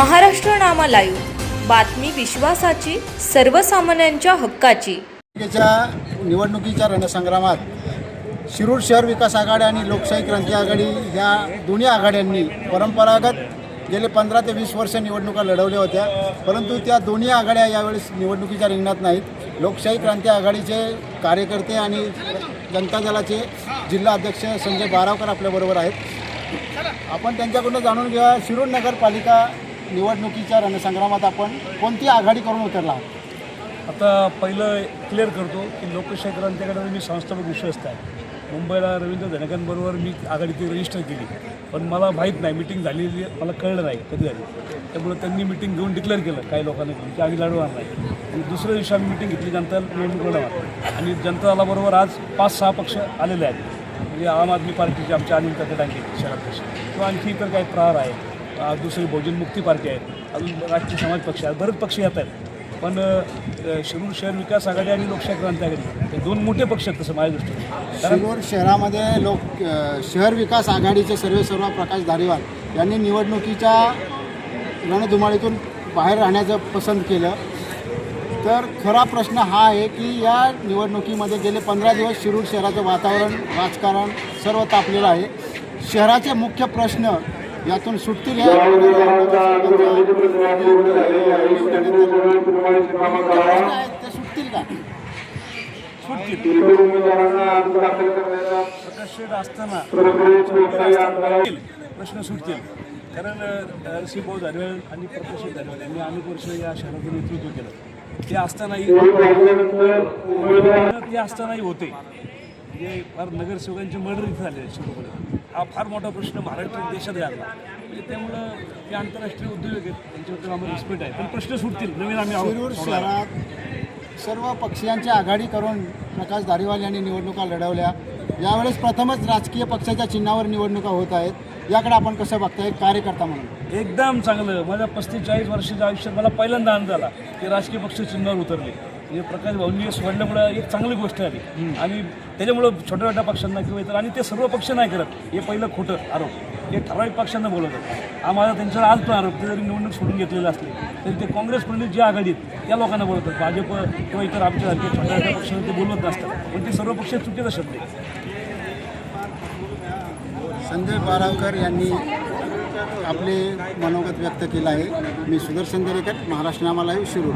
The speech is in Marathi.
महाराष्ट्र नामा लाईव्ह. बातमी विश्वासाची सर्वसामान्यांच्या हक्काची. निवडणुकीच्या रणसंग्रामात शिरूर शहर विकास आघाडी आणि लोकशाही क्रांती आघाडी ह्या दोन्ही आघाड्यांनी परंपरागत गेले पंधरा ते वीस वर्ष निवडणुका लढवल्या होत्या. परंतु त्या दोन्ही आघाड्या यावेळेस निवडणुकीच्या रिंगणात नाहीत. लोकशाही क्रांती आघाडीचे कार्यकर्ते आणि जनता दलाचे जिल्हा अध्यक्ष संजय बारावकर आपल्याबरोबर आहेत. आपण त्यांच्याकडून जाणून घ्या शिरूर नगरपालिका निवडणुकीच्या रणसंग्रामात आपण कोणती आघाडी करून उतरला? आता पहिलं क्लिअर करतो की लोकशाही क्रांतीकडे मी संस्थापक विश्वस्त आहे. मुंबईला रवींद्र धनकांबरोबर मी आघाडीची रजिस्टर केली. पण मला माहीत नाही मिटिंग झालेली मला कळलं नाही कधी झाली. त्यामुळे त्यांनी मिटिंग घेऊन डिक्लेअर केलं काही लोकांनी घेऊन की आम्ही लढवणार नाही. आणि दुसऱ्या दिवशी आम्ही मिटिंग घेतली जनता निवडणूक लढवणार. आणि जनता दलाबरोबर आज पाच सहा पक्ष आलेले आहेत. म्हणजे आम आदमी पार्टीचे आमचे अनिल कटडांगे शहराध्यक्ष किंवा आणखी इतर काही प्रहार आहेत दुसरी बहुजन मुक्ती पार्टी आहे. अजून राष्ट्रीय समाज पक्ष आहेत बरेच पक्ष येत आहेत. पण शिरूर शहर विकास आघाडी आणि लोकशाही क्रांती आघाडी हे दोन मोठे पक्ष आहेत तसं माझ्या दृष्टीने. कारण शिरूर शहरामध्ये लोक शहर विकास आघाडीचे सर्वे सर्व प्रकाश धारीवाल यांनी निवडणुकीच्या रणधुमाळीतून बाहेर राहण्याचं पसंत केलं. तर खरा प्रश्न हा आहे की या निवडणुकीमध्ये गेले पंधरा दिवस शिरूर शहराचं वातावरण राजकारण सर्व तापलेलं आहे. शहराचे मुख्य प्रश्न यातून सुटतील या प्रश्न आहेत ते सुटतील का? प्रकाश शेठ असताना सुटतील, प्रश्न सुटतील कारण अ, सी भाऊ धारवेळ आणि प्रकाश शेठ धारवेळ यांनी अनेक वर्ष या शहराचं नेतृत्व केलं ते असतानाही ते असतानाही होते म्हणजे फार नगरसेवकांचे मर्डर इथे झाले हा फार मोठा प्रश्न महाराष्ट्र देशात आणला म्हणजे त्यामुळं ते आंतरराष्ट्रीय उद्योग आहेत त्यांच्याबद्दल आम्हाला रिस्पेक्ट आहे. पण प्रश्न सुटतील. नवीन आम्ही शहरात सर्व पक्षीयांची आघाडी करून प्रकाश धारीवाल यांनी निवडणुका लढवल्या. यावेळेस प्रथमच राजकीय पक्षाच्या चिन्हावर निवडणुका होत आहेत. याकडे आपण कसं बघताय? एक कार्यकर्ता म्हणून. एकदम चांगलं. माझ्या पस्तीस चाळीस वर्षाच्या आयुष्यात मला पहिल्यांदा आनंद झाला की राजकीय पक्ष चिन्हावर उतरले. म्हणजे प्रकाश भाऊंनी सोडल्यामुळं एक चांगली गोष्ट आली. आणि त्याच्यामुळं छोट्या छोट्या पक्षांना किंवा इतर आणि ते सर्व पक्ष नाही करत. हे पहिलं खोटं आरोप. हे ठराविक पक्षांना बोलवतात. हा माझा त्यांच्यावर आज पण आरोप. ते जरी निवडणूक सोडून घेतलेले असले तरी ते काँग्रेस प्रणित जे आघाडीत त्या लोकांना बोलवतात. भाजप किंवा इतर आमच्यासारखे छोट्या छोट्या पक्षांना ते बोलवत नसतात. पण ते सर्व पक्ष चुकीचं शब्द आहे. संजय बारावकर यांनी आपले मनोगत व्यक्त केलं आहे. मी सुदर्शन दरेकर महाराष्ट्र नामा लाईव्ह शिरूर